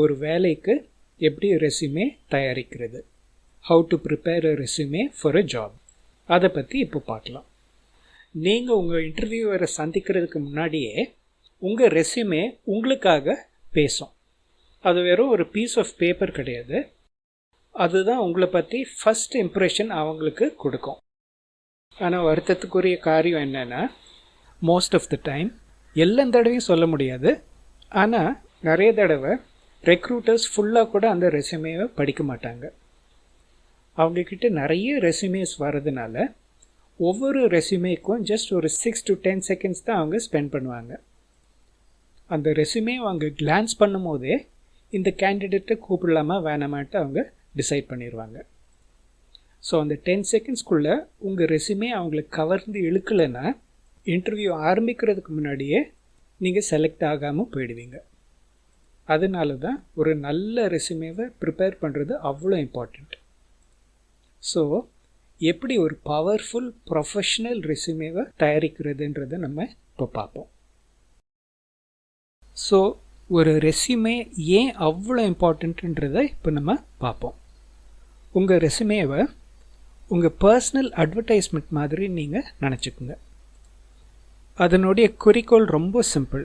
ஒரு வேலைக்கு எப்படி ரெஸ்யூமே தயாரிக்கிறது? How to prepare a resume for a job அதை பற்றி இப்போ பார்க்கலாம் நீங்கள் உங்கள் இன்டர்வியூவரை சந்திக்கிறதுக்கு முன்னாடியே உங்கள் ரெஸ்யூமே உங்களுக்காக பேசும். அது வெறும் ஒரு பீஸ் ஆஃப் பேப்பர் கிடையாது. அதுதான் உங்களை பற்றி ஃபஸ்ட் இம்ப்ரெஷன் அவங்களுக்கு கொடுக்கும். ஆனால் வருத்தத்துக்குரிய காரியம் என்னென்னா மோஸ்ட் ஆஃப் த டைம் எல்லா தடவையும் சொல்ல முடியாது. ஆனால் நிறைய தடவை ரெக்ரூட்டர்ஸ் ஃபுல்லாக கூட அந்த ரெஸ்யூமேவை படிக்க மாட்டாங்க. அவங்கக்கிட்ட நிறைய ரெஸ்யூமேஸ் வர்றதுனால ஒவ்வொரு ரெஸ்யூமேக்கும் ஜஸ்ட் ஒரு சிக்ஸ் டு டென் செகண்ட்ஸ் தான் அவங்க ஸ்பெண்ட் பண்ணுவாங்க. அந்த ரெஸ்யூமே அவங்க கிளான்ஸ் பண்ணும் போதே இந்த கேண்டிடேட்டை கூப்பிடலாமா வேணாமான்ட்டு அவங்க டிசைட் பண்ணிடுவாங்க ஸோ அந்த டென் செகண்ட்ஸ்க்குள்ளே உங்கள் ரெஸ்யூமே அவங்கள கவர்ந்து இழுக்கலைன்னா இன்டர்வியூ ஆரம்பிக்கிறதுக்கு முன்னாடியே நீங்கள் செலக்ட் ஆகாமல் போயிடுவீங்க. அதனால தான் ஒரு நல்ல ரெஸ்யூமேவை ப்ரிப்பேர் பண்ணுறது அவ்வளோ இம்பார்ட்டண்ட் ஸோ எப்படி ஒரு பவர்ஃபுல் ப்ரொஃபஷ்னல் ரெஸ்யூமேவை தயாரிக்கிறதுன்றதை நம்ம இப்போ பார்ப்போம் ஸோ ஒரு ரெஸ்யூமே ஏன் அவ்வளோ இம்பார்ட்டண்ட்டுன்றதை இப்போ நம்ம பார்ப்போம் உங்கள் ரெஸ்யூமேவை உங்கள் பர்சனல் அட்வர்டைஸ்மெண்ட் மாதிரி நீங்கள் நினச்சிக்கோங்க. அதனுடைய குறிக்கோள் ரொம்ப சிம்பிள்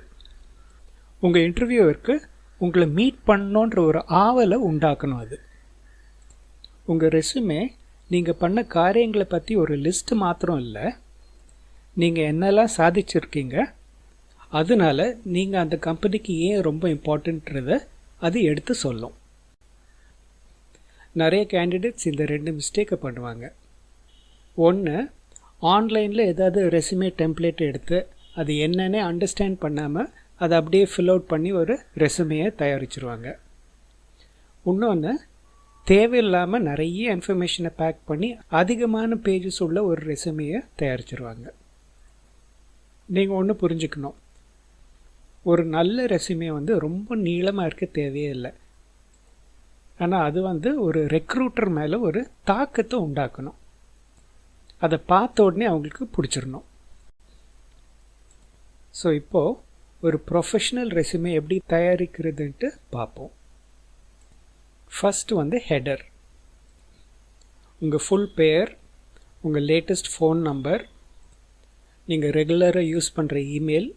உங்கள் இன்டர்வியூவருக்கு உங்களை மீட் பண்ணோன்ற ஒரு ஆவலை உண்டாக்கணும் அது. உங்கள் ரெஸ்யூமே நீங்கள் பண்ண காரியங்களை பற்றி ஒரு லிஸ்ட்டு மாத்திரம் இல்லை. நீங்கள் என்னெல்லாம் சாதிச்சிருக்கீங்க அதனால நீங்கள் அந்த கம்பெனிக்கு ஏன் ரொம்ப இம்பார்ட்டன்றதை அது எடுத்து சொல்லும். நிறைய கேண்டிடேட்ஸ் இந்த ரெண்டு மிஸ்டேக்கை பண்ணுவாங்க. ஒன்று ஆன்லைனில் ஏதாவது ரெஸ்யூமே டெம்ப்ளேட் எடுத்து அது என்னன்னே அண்டர்ஸ்டாண்ட் பண்ணாமல் அதை அப்படியே ஃபில் அவுட் பண்ணி ஒரு ரெசுமையை தயாரிச்சிருவாங்க. இன்னொன்று தேவையில்லாமல் நிறைய இன்ஃபர்மேஷனை பேக் பண்ணி அதிகமான பேஜஸ் உள்ள ஒரு ரெசுமையை தயாரிச்சிருவாங்க. நீங்கள் ஒன்று புரிஞ்சுக்கணும். ஒரு நல்ல ரெசுமே வந்து ரொம்ப நீளமாக இருக்க தேவையே இல்லை. ஆனால் அது வந்து ஒரு ரெக்ரூட்டர் மேலே ஒரு தாக்கத்தை உண்டாக்கணும். அதை பார்த்த உடனே அவங்களுக்கு பிடிச்சிடணும். ஸோ இப்போது ஒரு ப்ரொஃபஷ்னல் ரெசுமே எப்படி தயாரிக்கிறதுன்ட்டு பார்ப்போம். ஃபஸ்ட்டு வந்து ஹெடர் உங்கள் ஃபுல் பேர் உங்கள் லேட்டஸ்ட் ஃபோன் நம்பர் நீங்கள் ரெகுலராக யூஸ் பண்ணுற இமெயில்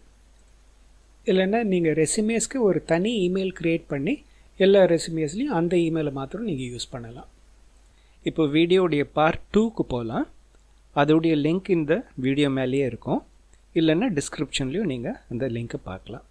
இல்லைன்னா நீங்கள் ரெசுமேஸ்க்கு ஒரு தனி இமெயில் க்ரியேட் பண்ணி எல்லா ரெசுமேஸ்லேயும் அந்த இமெயிலை மாத்திரம் நீங்கள் யூஸ் பண்ணலாம். இப்போ வீடியோடைய பார்ட் டூக்கு போகலாம் அதோடைய லிங்க் இந்த வீடியோ மேலேயே இருக்கும். இல்லைன்னா டிஸ்கிரிப்ஷன்லேயும் நீங்கள் அந்த லிங்க்கை பார்க்கலாம்.